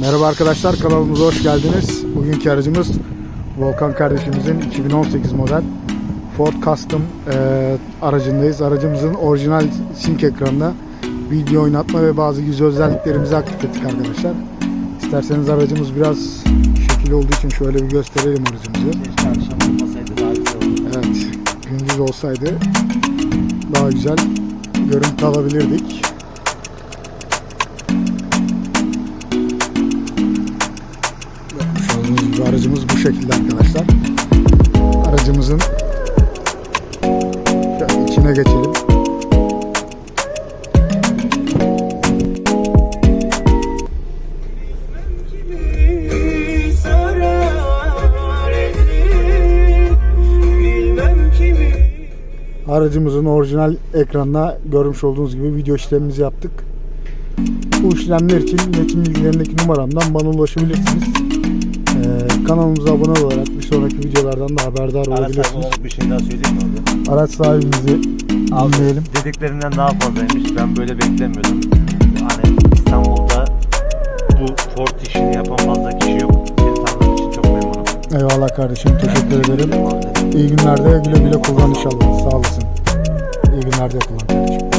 Merhaba arkadaşlar kanalımıza hoş geldiniz. Bugünkü aracımız Volkan kardeşimizin 2018 model Ford Custom e, aracındayız. Aracımızın orijinal sync ekranına video oynatma ve bazı yüz özelliklerimizi aktif ettik arkadaşlar. İsterseniz aracımız biraz şekil olduğu için şöyle bir gösterelim aracımızı. Güzel. Evet, gündüz olsaydı daha güzel görüntü alabilirdik. Aracımız bu şekilde arkadaşlar. Aracımızın şöyle içine geçelim. Aracımızın orijinal ekranına görmüş olduğunuz gibi video işlemimizi yaptık. Bu işlemler için iletişim bilgilerindeki numaramdan bana ulaşabilirsiniz. Ee, kanalımıza abone olarak bir sonraki videolardan da haberdar Araç sahibi olabilirsiniz. olarak bir şey daha söyleyeyim mi abi? Araç sahibimizi dinleyelim. Dediklerinden daha fazlaymış. Ben böyle beklemiyordum. Hani İstanbul'da bu Ford işini yapan fazla kişi yok. Seni tanıdığım için çok memnunum. Eyvallah kardeşim teşekkür ederim. Abi. İyi günlerde güle güle kullan inşallah. Sağ olasın. İyi günlerde kullan kardeşim.